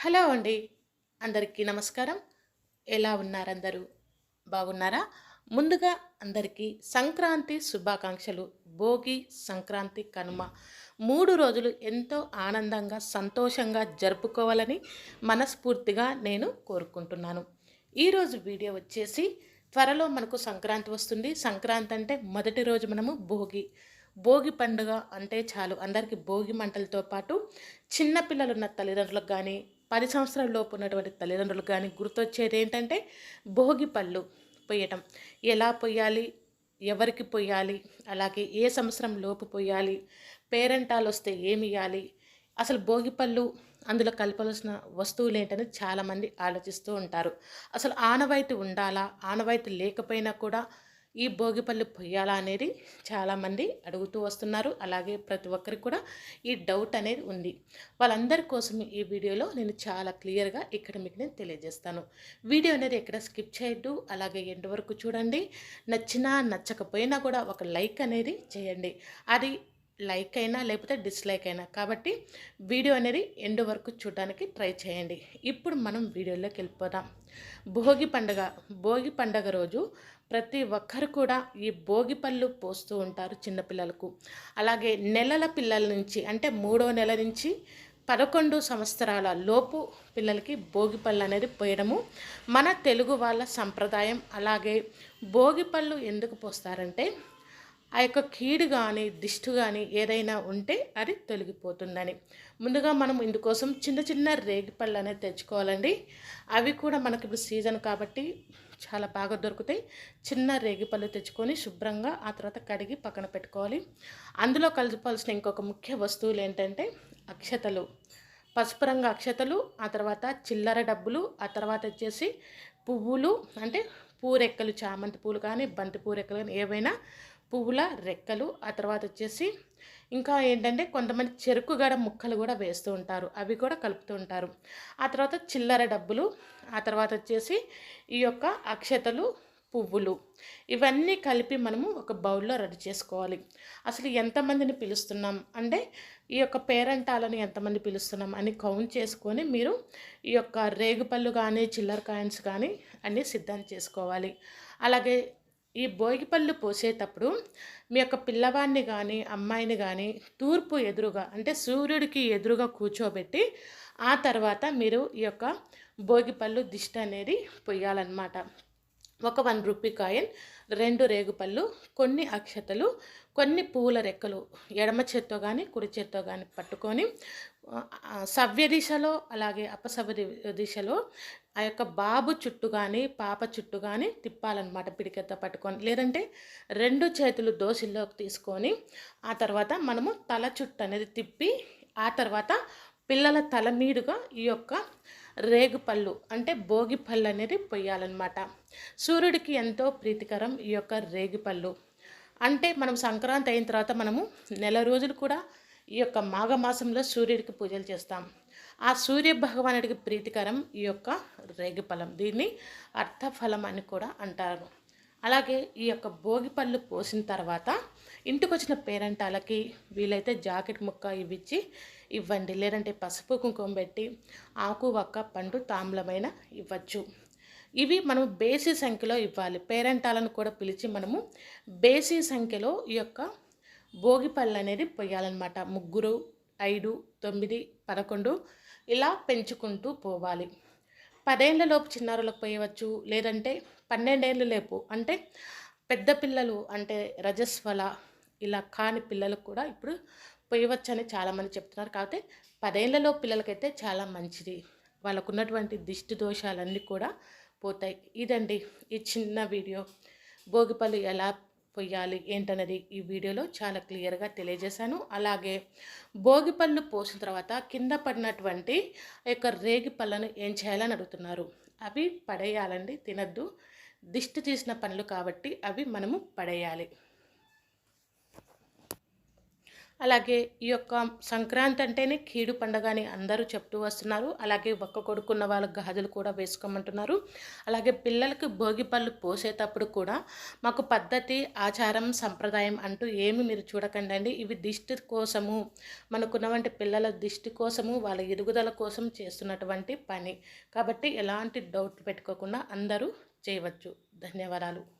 Hello అండి. అందరికీ నమస్కారం. ఎలా ఉన్నారందరూ? బాగున్నారా? ముందుగా అందరికీ సంక్రాంతి శుభాకాంక్షలు. భోగి సంక్రాంతి కనుమ మూడు రోజులు ఎంతో ఆనందంగా సంతోషంగా జరుపుకోవాలని మనస్ఫూర్తిగా నేను కోరుకుంటున్నాను. ఈరోజు వీడియో వచ్చేసి త్వరలో మనకు సంక్రాంతి వస్తుంది. సంక్రాంతి అంటే మొదటి రోజు మనము భోగి. భోగి పండుగ అంటే చాలు. అందరికీ భోగి మంటలతో పాటు చిన్నపిల్లలు ఉన్న తల్లిదండ్రులకు కానీ పది సంవత్సరాల లోపు ఉన్నటువంటి తల్లిదండ్రులు కానీ గుర్తొచ్చేది ఏంటంటే భోగి పళ్ళు పొయ్యటం. ఎలా పొయ్యాలి? ఎవరికి పొయ్యాలి? అలాగే ఏ సంవత్సరం లోపు పొయ్యాలి? పేరెంటాలు వస్తే ఏమి ఇవ్వాలి అసలు భోగి పళ్ళు అందులో కలపాల్సిన వస్తువులు ఏంటని చాలామంది ఆలోచిస్తూ ఉంటారు. అసలు ఆనవాయితీ ఉండాలా? ఆనవాయితీ లేకపోయినా కూడా ఈ భోగిపల్లి పొయ్యాలా అనేది చాలామంది అడుగుతూ వస్తున్నారు. అలాగే ప్రతి ఒక్కరికి కూడా ఈ డౌట్ అనేది ఉంది. వాళ్ళందరి కోసం ఈ వీడియోలో నేను చాలా క్లియర్గా ఇక్కడ మీకు నేను తెలియజేస్తాను. వీడియో అనేది ఎక్కడ స్కిప్ చేయొద్దు. అలాగే ఎండ్ వరకు చూడండి. నచ్చినా నచ్చకపోయినా కూడా ఒక లైక్ అనేది చేయండి. అది లైక్ అయినా లేకపోతే డిస్లైక్ అయినా కాబట్టి వీడియో అనేది ఎండు వరకు చూడడానికి ట్రై చేయండి. ఇప్పుడు మనం వీడియోలోకి వెళ్ళిపోదాం. భోగి పండుగ భోగి పండుగ రోజు ప్రతి ఒక్కరు కూడా ఈ భోగి పళ్ళు పోస్తూ ఉంటారు చిన్నపిల్లలకు. అలాగే నెలల పిల్లల నుంచి అంటే మూడో నెల నుంచి పదకొండు సంవత్సరాల లోపు పిల్లలకి భోగి పళ్ళు అనేది పోయడము మన తెలుగు వాళ్ళ సంప్రదాయం. అలాగే భోగి పళ్ళు ఎందుకు పోస్తారంటే ఆ యొక్క కీడు కానీ దిష్టు కానీ ఏదైనా ఉంటే అది తొలగిపోతుందని. ముందుగా మనం ఇందుకోసం చిన్న చిన్న రేగిపళ్ళు అనేది తెచ్చుకోవాలండి. అవి కూడా మనకి ఇప్పుడు సీజన్ కాబట్టి చాలా బాగా దొరుకుతాయి. చిన్న రేగిపళ్ళు తెచ్చుకొని శుభ్రంగా ఆ తర్వాత కడిగి పక్కన పెట్టుకోవాలి. అందులో కలపాల్సిన ఇంకొక ముఖ్య వస్తువులు ఏంటంటే అక్షతలు. పసుపు రంగు అక్షతలు ఆ తర్వాత చిల్లర డబ్బులు ఆ తర్వాత వచ్చేసి పువ్వులు అంటే పూరెక్కలు చామంతి పూలు కానీ బంతి పూరెక్కలు కానీ ఏవైనా పువ్వుల రెక్కలు ఆ తర్వాత వచ్చేసి ఇంకా ఏంటంటే కొంతమంది చెరుకు గడ ముక్కలు కూడా వేస్తూ ఉంటారు. అవి కూడా కలుపుతూ ఉంటారు. ఆ తర్వాత చిల్లర డబ్బులు ఆ తర్వాత వచ్చేసి ఈ యొక్క అక్షతలు పువ్వులు ఇవన్నీ కలిపి మనము ఒక బౌల్లో రెడీ చేసుకోవాలి. అసలు ఎంతమందిని పిలుస్తున్నాం? అంటే ఈ యొక్క పేరెంటాలను ఎంతమంది పిలుస్తున్నాం అని కౌంట్ చేసుకొని మీరు ఈ యొక్క రేగుపళ్ళు కానీ చిల్లర కాయిన్స్ కానీ అన్నీ సిద్ధం చేసుకోవాలి. అలాగే ఈ భోగిపళ్ళు పోసేటప్పుడు మీ యొక్క పిల్లవాడిని కానీ అమ్మాయిని కానీ తూర్పు ఎదురుగా అంటే సూర్యుడికి ఎదురుగా కూర్చోబెట్టి ఆ తర్వాత మీరు ఈ యొక్క భోగిపళ్ళు దిష్టి అనేది పొయ్యాలన్నమాట. ఒక వన్ రూపీ కాయిన్ రెండు రేగుపళ్ళు కొన్ని అక్షతలు కొన్ని పూల రెక్కలు ఎడమ చేత్తో కానీ కుడి చేత్తో కానీ పట్టుకొని సవ్య దిశలో అలాగే అపసవ్య దిశలో ఆ యొక్క బాబు చుట్టూ కానీ పాప చుట్టూ కానీ తిప్పాలన్నమాట పిడికెత్త పట్టుకొని. లేదంటే రెండు చేతులు దోశల్లోకి తీసుకొని ఆ తర్వాత మనము తల చుట్టూ అనేది తిప్పి ఆ తర్వాత పిల్లల తల మీదుగా ఈ యొక్క రేగుపళ్ళు అంటే భోగి పళ్ళు అనేది పొయ్యాలన్నమాట. సూర్యుడికి ఎంతో ప్రీతికరం ఈ యొక్క రేగిపళ్ళు. అంటే మనం సంక్రాంతి అయిన తర్వాత మనము నెల రోజులు కూడా ఈ యొక్క మాఘమాసంలో సూర్యుడికి పూజలు చేస్తాం. ఆ సూర్య భగవానుడికి ప్రీతికరం ఈ యొక్క రేగిఫలం దీన్ని అర్థఫలం అని కూడా అంటారు. అలాగే ఈ యొక్క భోగి పళ్ళు పోసిన తర్వాత ఇంటికి వచ్చిన పేరెంటాలకి వీలైతే జాకెట్ ముక్క ఇవ్విచ్చి ఇవ్వండి లేదంటే పసుపు కుంకుమ పెట్టి ఆకు ఒక్క పండు తామ్లమైన ఇవ్వచ్చు. ఇవి మనం బేసి సంఖ్యలో ఇవ్వాలి. పేరెంటాలను కూడా పిలిచి మనము బేసి సంఖ్యలో ఈ యొక్క భోగి పళ్ళు అనేది పొయ్యాలన్నమాట ముగ్గురు ఐదు తొమ్మిది పదకొండు ఇలా పెంచుకుంటూ పోవాలి. పదేళ్ళలోపు చిన్నారులకు పోయవచ్చు లేదంటే పన్నెండేళ్ళు లేపు అంటే పెద్ద పిల్లలు అంటే రజస్వల ఇలా కాని పిల్లలకు కూడా ఇప్పుడు పోయవచ్చు అని చాలామంది చెప్తున్నారు. కాబట్టి పదేళ్ళలో పిల్లలకైతే చాలా మంచిది. వాళ్ళకున్నటువంటి దిష్టి దోషాలన్నీ కూడా పోతాయి. ఇదండి ఈ చిన్న వీడియో. భోగిపళ్ళు ఎలా పొయ్యాలి ఏంటన్నది ఈ వీడియోలో చాలా క్లియర్గా తెలియజేశాను. అలాగే భోగిపళ్ళు పోసిన తర్వాత కింద పడినటువంటి యొక్క రేగి పళ్ళను ఏం చేయాలని అడుగుతున్నారు? అవి పడేయాలండి తినద్దు. దిష్టి తీసిన పనులు కాబట్టి అవి మనము పడేయాలి. అలాగే ఈ యొక్క సంక్రాంతి అంటేనే కీడు పండగ అని అందరూ చెప్తూ వస్తున్నారు. అలాగే ఒక్క కొడుకున్న వాళ్ళకి గాజులు కూడా వేసుకోమంటున్నారు. అలాగే పిల్లలకి భోగి పళ్ళు పోసేటప్పుడు కూడా మాకు పద్ధతి ఆచారం సంప్రదాయం అంటూ ఏమి మీరు చూడకండి అండి. ఇవి దిష్టి కోసము మనకున్నవంటి పిల్లల దిష్టి కోసము వాళ్ళ ఎదుగుదల కోసం చేస్తున్నటువంటి పని. కాబట్టి ఎలాంటి డౌట్ పెట్టుకోకుండా అందరూ చేయవచ్చు. ధన్యవాదాలు.